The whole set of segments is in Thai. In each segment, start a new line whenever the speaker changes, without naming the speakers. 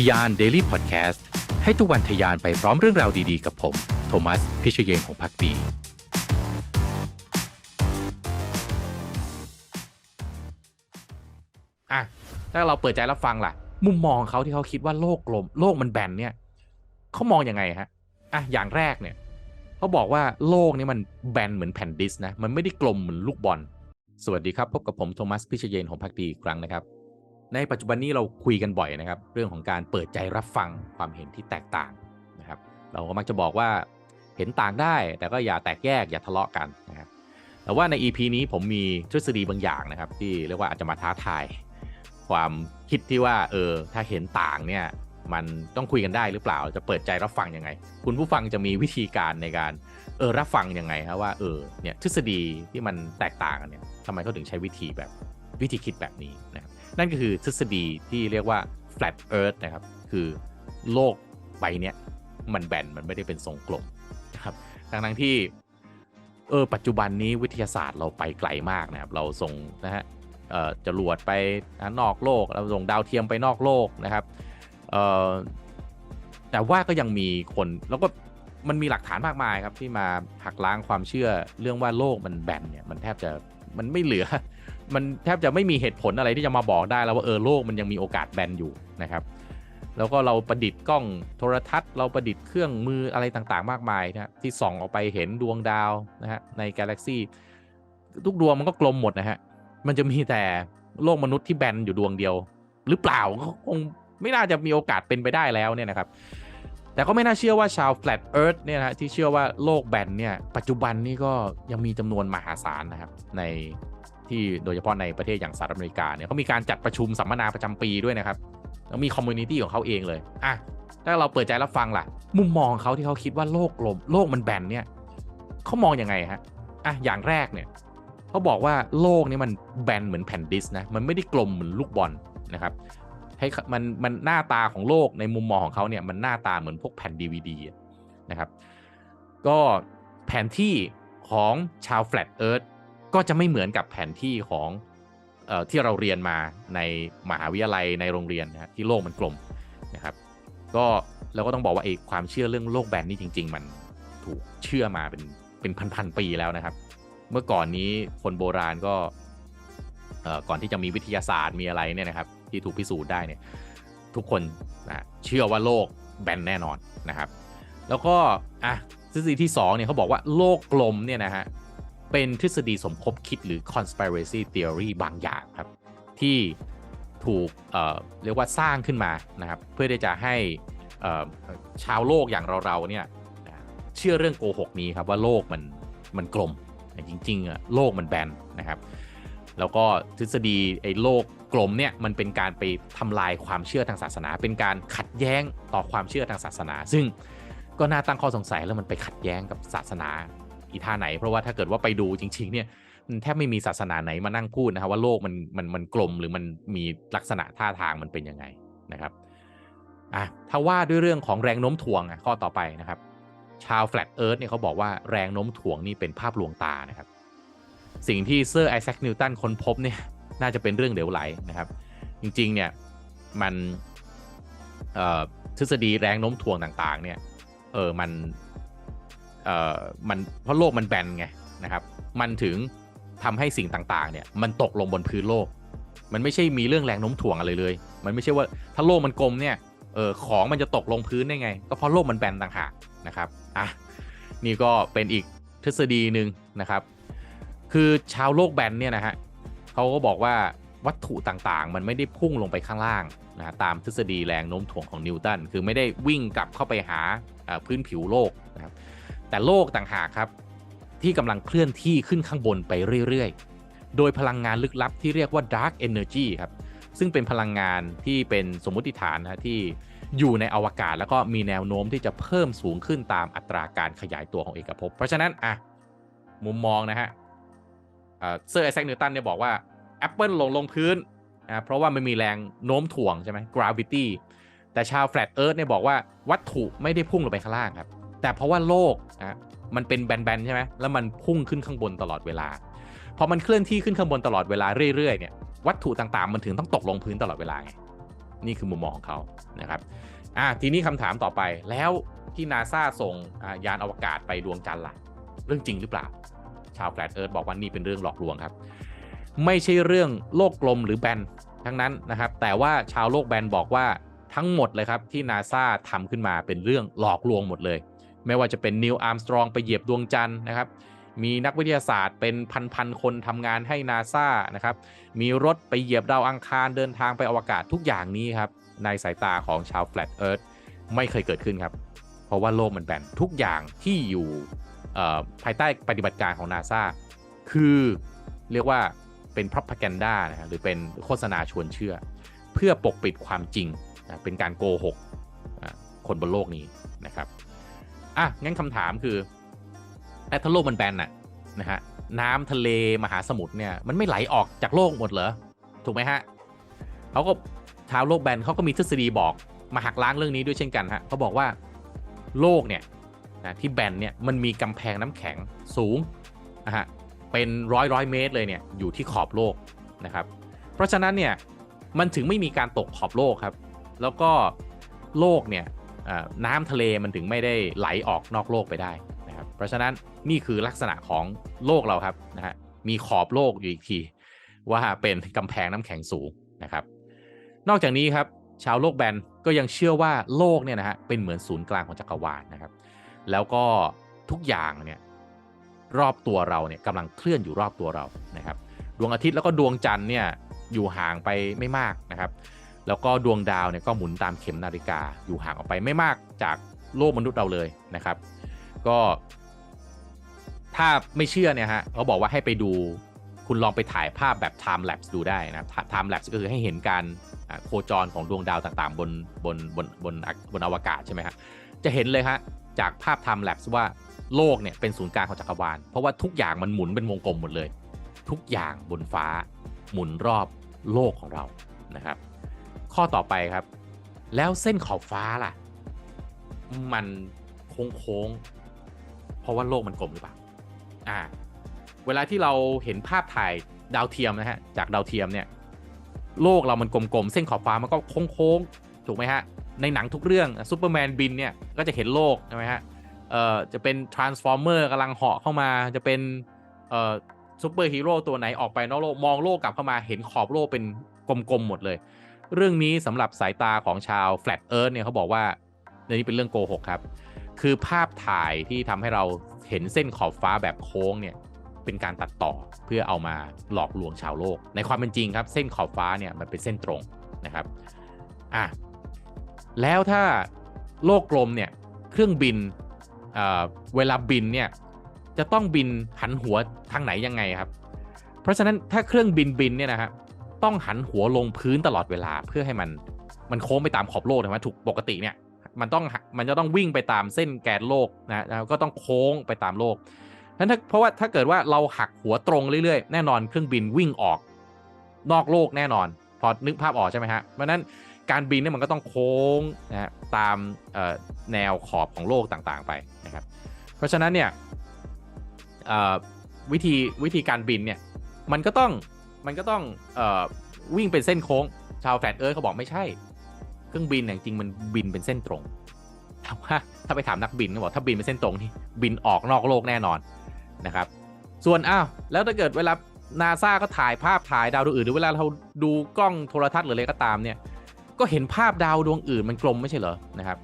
ทยาน Daily Podcast ให้ทุกวันทยานไปพร้อมเรื่องราวดีๆ กับผม โทมัส พิเชยเยนของพักดี
อะถ้าเราเปิดใจรับฟังล่ะ มุมมองเขาที่เขาคิดว่าโลกกลม โลกมันแบนเนี่ยเขามองยังไงฮะอะอย่างแรกเนี่ยเขาบอกว่าโลกนี้มันแบนเหมือนแผ่นดิสก์นะมันไม่ได้กลมเหมือนลูกบอล สวัสดีครับ พบกับผมโทมัสพิเชยเยนของพักดีอีกครั้งนะครับ ในปัจจุบันนี้เราคุยกันบ่อยนะครับ เรื่องของการเปิดใจรับฟังความเห็นที่แตกต่างนะครับ เราก็มักจะบอกว่าเห็นต่างได้ แต่ก็อย่าแตกแยกอย่าทะเลาะกันนะครับแต่ว่าใน EP นี้ผมมีทฤษฎีบางอย่างนะครับ ที่เรียกว่าอาจจะมาท้าทาย ความคิดที่ว่าเออถ้าเห็นต่างเนี่ยมันต้องคุยกันได้หรือเปล่าจะเปิดใจรับฟังยังไง คุณผู้ฟังจะมีวิธีการในการเออรับฟังยังไงครับว่าเออเนี่ยทฤษฎีที่มันแตกต่างกันเนี่ยทำไมเขาถึงใช้วิธีแบบวิธีคิดแบบนี้นะครับ นั่นก็คือทฤษฎีที่เรียกว่า flat earth นะครับ คือโลกใบเนี้ยมันแบนมันไม่ได้เป็นทรงกลมนะครับทั้งทั้งที่เออปัจจุบันนี้วิทยาศาสตร์เราไปไกลมากนะครับ เราส่งนะฮะเอ่อจรวดไปนอกโลกเราส่งดาวเทียมไปนอกโลกนะครับเอ่อแต่ว่าก็ยังมีคนแล้วก็มันมีหลักฐานมากมายครับที่มาหักล้างความเชื่อเรื่องว่าโลกมันแบนเนี่ยมันแทบจะมันไม่เหลือ มันแทบจะไม่มีเหตุผลอะไรที่จะมาบอกได้แล้วว่าเออโลกมันยังมีโอกาสแบนอยู่นะครับ แล้วก็เราประดิษฐ์กล้องโทรทัศน์ เราประดิษฐ์เครื่องมืออะไรต่างๆ มากมายนะที่ส่องออกไปเห็นดวงดาวนะฮะในกาแล็กซีทุกดวงมันก็กลมหมดนะฮะมันจะมีแต่โลกมนุษย์ที่แบนอยู่ดวงเดียว หรือเปล่าก็คงไม่น่าจะมีโอกาสเป็นไปได้แล้วเนี่ยนะครับ แต่ก็ไม่น่าเชื่อว่าชาว flat earth เนี่ยนะฮะที่เชื่อว่าโลกแบนเนี่ย ปัจจุบันนี่ก็ยังมีจำนวนมหาศาลนะครับ ใน ที่โดยเฉพาะในประเทศอย่างสหรัฐอเมริกาเนี่ยเขามีการจัดประชุมสัมมนาประจำปีด้วยนะครับแล้วมีคอมมูนิตี้ของเขาเองเลยอะถ้าเราเปิดใจรับฟังล่ะ มุมมองเขาที่เขาคิดว่าโลกกลมโลกมันแบนเนี่ยเขามองยังไงฮะอะอย่างแรกเนี่ยเขาบอกว่าโลกนี้มันแบนเหมือนแผ่นดิสก์นะมันไม่ได้กลมเหมือนลูกบอลนะครับให้มันมันหน้าตาของโลกในมุมมองของเขาเนี่ยมันหน้าตาเหมือนพวกแผ่น DVD อะนะครับ ก็แผนที่ของชาว Flat Earth ก็จะไม่เหมือนกับแผนที่ของออที่เราเรียนมาในมหาวิทยาลัยในโรงเรียนนะที่โลกมันกลมนะครับ ก็เราก็ต้องบอกว่าไอ้ความเชื่อเรื่องโลกแบนนี่จริง ๆ มันถูกเชื่อมาเป็นเป็นพันๆปีแล้วนะครับ เมื่อก่อนนี้คนโบราณก็เอ่อก่อนที่จะมีวิทยาศาสตร์มีอะไรเนี่ยนะครับ ที่ถูกพิสูจน์ได้เนี่ยทุกคนนะเชื่อว่าโลกแบนแน่นอนนะครับ แล้วก็อะทฤษฎีที่2เนี่ยเขาบอกว่าโลกกลมเนี่ยนะฮะ เป็นทฤษฎีสมคบคิดหรือ conspiracy theory บางอย่างครับ ที่ถูกเเรียกว่าสร้างขึ้นมานะครับ เพื่อที่จะให้ชาวโลกอย่างเราๆเนี่ยเชื่อเรื่องโกหกนี้ครับว่าโลกมันมันกลมแต่จริงๆอะโลกมันแบนนะครับ แล้วก็ทฤษฎีไอ้โลกกลมเนี่ยมันเป็นการไปทำลายความเชื่อทางศาสนา เป็นการขัดแย้งต่อความเชื่อทางศาสนา ซึ่งก็น่าตั้งข้อสงสัยแล้วมันไปขัดแย้งกับศาสนา อีท่าไหน เพราะว่าถ้าเกิดว่าไปดูจริง ๆ เนี่ยแทบไม่มีศาสนาไหนมานั่งพูดนะครับว่าโลกมันมันมันกลมหรือมันมีลักษณะท่าทางมันเป็นยังไงนะครับอะถ้าว่าด้วยเรื่องของแรงโน้มถ่วงข้อต่อไปนะครับ ชาว Flat Earth เนี่ยเขาบอกว่าแรงโน้มถ่วงนี่เป็นภาพลวงตานะครับ สิ่งที่เซอร์ไอแซคนิวตันค้นพบเนี่ยน่าจะเป็นเรื่องเหลวไหลนะครับ จริงๆเนี่ยมันเอ่อทฤษฎีแรงโน้มถ่วงต่างๆเนี่ยเออมัน เอ่อมันเพราะโลกมันแบนไงนะครับ มันถึงทำให้สิ่งต่างๆ เนี่ย มันตกลงบนพื้นโลก มันไม่ใช่มีเรื่องแรงโน้มถ่วงอะไรเลย มันไม่ใช่ว่าถ้าโลกมันกลมเนี่ยเออของมันจะตกลงพื้นได้ไง ก็เพราะโลกมันแบนต่างหากนะครับอะนี่ก็เป็นอีกทฤษฎีหนึ่งนะครับ คือชาวโลกแบนเนี่ยนะฮะเขาก็บอกว่าวัตถุต่างๆ มันไม่ได้พุ่งลงไปข้างล่างนะตามทฤษฎีแรงโน้มถ่วงของนิวตันคือไม่ได้วิ่งกลับเข้าไปหาพื้นผิวโลก แต่โลกต่างหากครับ ที่กำลังเคลื่อนที่ขึ้นข้างบนไปเรื่อยๆ โดยพลังงานลึกลับที่เรียกว่า dark energy ครับซึ่งเป็นพลังงานที่เป็นสมมุติฐานนะที่อยู่ในอวกาศแล้วก็มีแนวโน้มที่จะเพิ่มสูงขึ้นตามอัตราการขยายตัวของเอกภพ เพราะฉะนั้นอะมุมมองนะฮะเซอร์ไอแซคนิวตันเนี่ยบอกว่า Apple ลงลงพื้นนะเพราะว่ามันมีแรงโน้มถ่วงใช่ไหม gravity แต่ชาว flat earth เนี่ยบอกว่าวัตถุไม่ได้พุ่งลงไปข้างล่างครับ แต่เพราะว่าโลกนะมันเป็นแบนๆใช่ไหมแล้วมันพุ่งขึ้นข้างบนตลอดเวลา พอมันเคลื่อนที่ขึ้นข้างบนตลอดเวลาเรื่อยๆเนี่ยวัตถุต่างๆ มันถึงต้องตกลงพื้นตลอดเวลาไงนี่คือมุมมองของเขานะครับอะทีนี้คำถามต่อไปแล้วที่นาซาส่งยานอวกาศไปดวงจันทร์ล่ะ เรื่องจริงหรือเปล่า ชาวแฟลตเอิร์ธบอกว่านี่เป็นเรื่องหลอกลวงครับ ไม่ใช่เรื่องโลกกลมหรือแบนทั้งนั้นนะครับ แต่ว่าชาวโลกแบนบอกว่าทั้งหมดเลยครับที่นาซาทำขึ้นมาเป็นเรื่องหลอกลวงหมดเลย ไม่ว่าจะเป็นนิวอาร์มสตรองไปเหยียบดวงจันทร์นะครับ มีนักวิทยาศาสตร์เป็นพันๆคนทำงานให้นาซานะครับ มีรถไปเหยียบดาวอังคารเดินทางไปอวกาศทุกอย่างนี้ครับในสายตาของชาว Flat Earth ไม่เคยเกิดขึ้นครับ เพราะว่าโลกมันแบนทุกอย่างที่อยู่ภายใต้ปฏิบัติการของนาซาคือเรียกว่าเป็น propaganda นะฮะหรือเป็นโฆษณาชวนเชื่อ เพื่อปกปิดความจริงนะเป็นการโกหกคนบนโลกนี้ อะงั้นคำถามคือแต่ถ้าโลกมันแบนน่ะนะฮะน้ำทะเลมหาสมุทรเนี่ยมันไม่ไหลออกจากโลกหมดเหรอถูกไหมฮะเขาก็ชาวโลกแบนเขาก็มีทฤษฎีบอกมาหักล้างเรื่องนี้ด้วยเช่นกันฮะเขาบอกว่าโลกเนี่ยนะที่แบนเนี่ยมันมีกำแพงน้ำแข็งสูงนะฮะเป็นร้อยร้อยเมตรเลยเนี่ยอยู่ที่ขอบโลกนะครับ เพราะฉะนั้นเนี่ยมันถึงไม่มีการตกขอบโลกครับ แล้วก็โลกเนี่ย น้ำทะเลมันถึงไม่ได้ไหลออกนอกโลกไปได้นะครับ เพราะฉะนั้นนี่คือลักษณะของโลกเราครับนะฮะมีขอบโลกอยู่อีกที ว่าเป็นกำแพงน้ำแข็งสูงนะครับ นอกจากนี้ครับชาวโลกแบนก็ยังเชื่อว่าโลกเนี่ยนะฮะเป็นเหมือนศูนย์กลางของจักรวาลนะครับ แล้วก็ทุกอย่างเนี่ยรอบตัวเราเนี่ยกำลังเคลื่อนอยู่รอบตัวเรานะครับ ดวงอาทิตย์แล้วก็ดวงจันทร์เนี่ยอยู่ห่างไปไม่มากนะครับ แล้วก็ดวงดาวเนี่ยก็หมุนตามเข็มนาฬิกาอยู่ห่างออกไปไม่มากจากโลกมนุษย์เราเลยนะครับ ก็ ถ้าไม่เชื่อเนี่ยฮะเขาบอกว่าให้ไปดูคุณลองไปถ่ายภาพแบบ time lapse ดูได้นะ time lapse ก็คือให้เห็นการโคจรของดวงดาวต่างๆ บนบนบนบนบนอวกาศใช่ไหมฮะจะเห็นเลยฮะจากภาพ time lapse ว่าโลกเนี่ยเป็นศูนย์กลางของจักรวาลเพราะว่าทุกอย่างมันหมุนเป็นวงกลมหมดเลย ทุกอย่างบนฟ้าหมุนรอบโลกของเรานะครับ ข้อต่อไปครับ แล้วเส้นขอบฟ้าล่ะ มันโค้งโค้งๆเพราะว่าโลกมันกลมหรือเปล่าอ่า เวลาที่เราเห็นภาพถ่ายดาวเทียมนะฮะจากดาวเทียมเนี่ย โลกเรามันกลมๆเส้นขอบฟ้ามันก็โค้งๆถูกไหมฮะในหนังทุกเรื่องซูเปอร์แมนบินเนี่ยก็จะเห็นโลกใช่ไหมฮะเอ่อจะเป็นทรานส์ฟอร์เมอร์กำลังเหาะเข้ามาจะเป็นเอ่อซูเปอร์ฮีโร่ตัวไหนออกไปนอกโลกมองโลกกลับเข้ามาเห็นขอบโลกเป็นกลมๆหมดเลย เรื่องนี้สำหรับสายตาของชาว Flat Earth เนี่ยเขาบอกว่าในนี้เป็นเรื่องโกหกครับ คือภาพถ่ายที่ทำให้เราเห็นเส้นขอบฟ้าแบบโค้งเนี่ยเป็นการตัดต่อเพื่อเอามาหลอกลวงชาวโลก ในความเป็นจริงครับ เส้นขอบฟ้าเนี่ยมันเป็นเส้นตรงนะครับอะแล้วถ้าโลกกลมเนี่ยเครื่องบินเเวลาบินเนี่ยจะต้องบินหันหัวทางไหนยังไงครับ เพราะฉะนั้นถ้าเครื่องบินบินเนี่ยนะครับ ต้องหันหัวลงพื้นตลอดเวลาเพื่อให้มันมันโค้งไปตามขอบโลกนะถูกปกติเนี่ยมันต้องมันจะต้องวิ่งไปตามเส้นแกนโลกนะแล้วก็ต้องโค้งไปตามโลกนั้นถ้าเพราะว่าถ้าเกิดว่าเราหักหัวตรงเรื่อยๆ แน่นอนเครื่องบินวิ่งออก นอกโลกแน่นอน พอนึกภาพออกใช่ไหมฮะเพราะนั้นการบินเนี่ยมันก็ต้องโค้งนะฮะตามแนวขอบของโลกต่างๆไปนะครับ เพราะฉะนั้นเนี่ยวิธีวิธีการบินเนี่ยมันก็ต้อง มันก็ต้องเอวิ่งเป็นเส้นโค้ง ชาวแฟลตเอิร์ธเขาบอกไม่ใช่ เครื่องบินเนี่ยจริงมันบินเป็นเส้นตรงแต่ว่าถ้าไปถามนักบินเขาบอกถ้าบินเป็นเส้นตรงนี่บินออกนอกโลกแน่นอนนะครับ ส่วนอ้าวแล้วถ้าเกิดเวลานาซาก็ถ่ายภาพถ่ายดาวดวงอื่นหรือเวลาเราดูกล้องโทรทัศน์หรืออะไรก็ตามเนี่ย ก็เห็นภาพดาวดวงอื่นมันกลมไม่ใช่เหรอนะครับ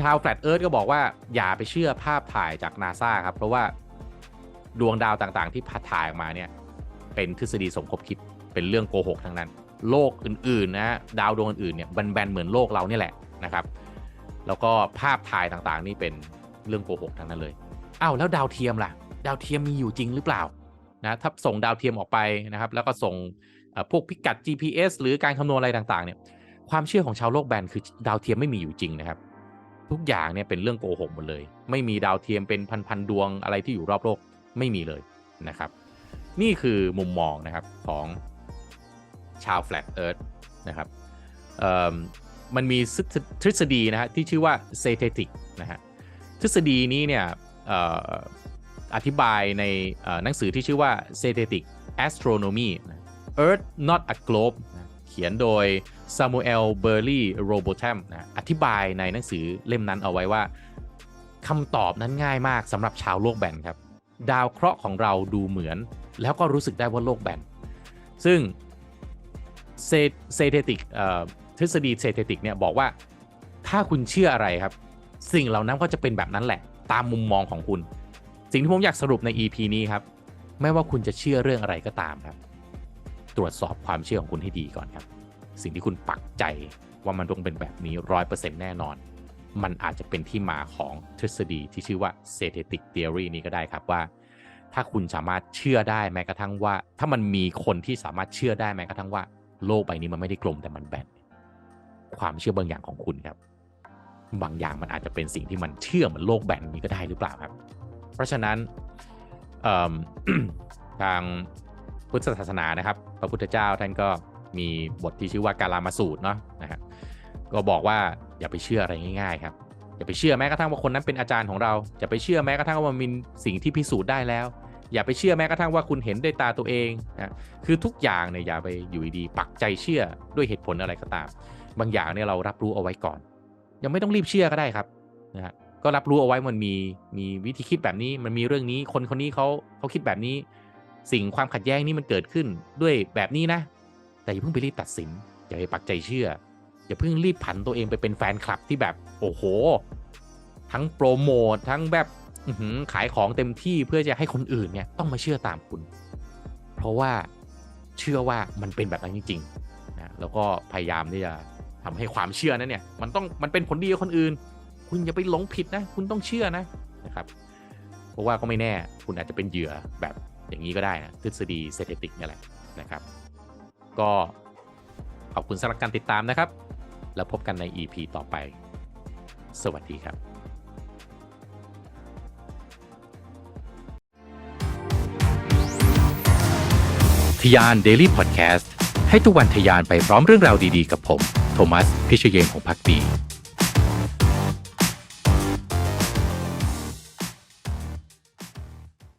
ชาวแฟลตเอิร์ธก็บอกว่าอย่าไปเชื่อภาพถ่ายจากนาซาครับ เพราะว่าดวงดาวต่างๆที่พัดถ่ายออกมาเนี่ย เป็นทฤษฎีสมคบคิดเป็นเรื่องโกหกทั้งนั้น โลกอื่นๆนะดาวดวงอื่นๆเนี่ยแบนๆเหมือนโลกเราเนี่ยแหละนะครับ แล้วก็ภาพถ่ายต่างๆ นี่เป็นเรื่องโกหกทั้งนั้นเลยอ้าวแล้วดาวเทียมล่ะ ดาวเทียมมีอยู่จริงหรือเปล่านะถ้าส่งดาวเทียมออกไปนะครับ แล้วก็ส่งพวกพิกัด GPS หรือการคำนวณอะไรต่างๆเนี่ยความเชื่อของชาวโลกแบนคือดาวเทียมไม่มีอยู่จริงนะครับ ทุกอย่างเนี่ยเป็นเรื่องโกหกหมดเลย ไม่มีดาวเทียมเป็นพันๆดวงอะไรที่อยู่รอบโลกไม่มีเลยนะครับ นี่คือมุมมองนะครับของชาว Flat Earth นะครับมันมีทฤษฎีนะฮะที่ชื่อว่า s e t e t i c นะฮะทฤษฎีนี้เนี่ยออธิบายในหนังสือที่ชื่อว่า s e t e t i c Astronomy นะ Earth not a globe เขียนโดยซามูเอลเบอร์รี่โรโบแทมนะอธิบายในหนังสือเล่มนั้นเอาไว้ว่าคำตอบนั้นง่ายมากสำหรับชาวโลกแบนครับ ดาวเคราะห์ของเราดูเหมือน แล้วก็รู้สึกได้ว่าโลกแบนซึ่งเซเทติกทฤษฎีเซเทติกเนี่ยบอกว่าถ้าคุณเชื่ออะไรครับ สิ่งเหล่านั้นก็จะเป็นแบบนั้นแหละ ตามมุมมองของคุณ สิ่งที่ผมอยากสรุปใน EP นี้ครับ ไม่ว่าคุณจะเชื่อเรื่องอะไรก็ตามครับ ตรวจสอบความเชื่อของคุณให้ดีก่อนครับ สิ่งที่คุณปักใจว่ามันต้องเป็นแบบนี้ร้อยเปอร์เซ็นต์แน่นอน มันอาจจะเป็นที่มาของทฤษฎีที่ชื่อว่า Static Theory นี้ก็ได้ครับว่า ถ้าคุณสามารถเชื่อได้แม้กระทั่งว่า ถ้ามันมีคนที่สามารถเชื่อได้แม้กระทั่งว่า โลกใบนี้มันไม่ได้กลมแต่มันแบนความเชื่อบางอย่างของคุณครับ บางอย่างมันอาจจะเป็นสิ่งที่มันเชื่อเหมือนโลกแบนนี้ก็ได้หรือเปล่าครับ เพราะฉะนั้นทางพุทธศาสนานะครับ พระพุทธเจ้าท่านก็มีบทที่ชื่อว่าการามาสูตรเนาะนะฮะก็บอกว่าอย่าไปเชื่ออะไรง่าย ๆ ครับอย่าไปเชื่อแม้กระทั่งว่าคนนั้นเป็นอาจารย์ของเราอย่าไปเชื่อแม้กระทั่งว่ามันมีสิ่งที่พิสูจน์ได้แล้ว อย่าไปเชื่อแม้กระทั่งว่าคุณเห็นด้วยตาตัวเองนะคือทุกอย่างเนี่ยอย่าไปอยู่ดีๆปักใจเชื่อด้วยเหตุผลอะไรก็ตาม บางอย่างเนี่ยเรารับรู้เอาไว้ก่อน ยังไม่ต้องรีบเชื่อก็ได้ครับนะฮะก็รับรู้เอาไว้มันมีมีวิธีคิดแบบนี้มันมีเรื่องนี้คนคนนี้เขาเขาคิดแบบนี้ สิ่งความขัดแย้งนี้มันเกิดขึ้นด้วยแบบนี้นะ แต่อย่าเพิ่งไปรีบตัดสิน อย่าไปปักใจเชื่อ อย่าเพิ่งรีบผันตัวเองไปเป็นแฟนคลับที่แบบโอ้โห ทั้งโปรโมททั้งแบบ ขายของเต็มที่เพื่อจะให้คนอื่นเนี่ยต้องมาเชื่อตามคุณ เพราะว่าเชื่อว่ามันเป็นแบบนั้นจริงๆนะแล้วก็พยายามที่จะทำให้ความเชื่อนั้นเนี่ย มันต้องมันเป็นผลดีกับคนอื่น คุณอย่าไปหลงผิดนะ คุณต้องเชื่อนะนะครับ เพราะว่าก็ไม่แน่คุณอาจจะเป็นเหยื่อแบบอย่างนี้ก็ได้นะทฤษฎีเศรษฐติกนี่แหละนะครับ ก็ขอบคุณสำหรับการติดตามนะครับ แล้วพบกันใน EP ต่อไป สวัสดีครับ
ทยาน Daily Podcast ให้ทุกวันทยานไปพร้อมเรื่องราวดีๆ กับผม โทมัส พิเชยงของพักดี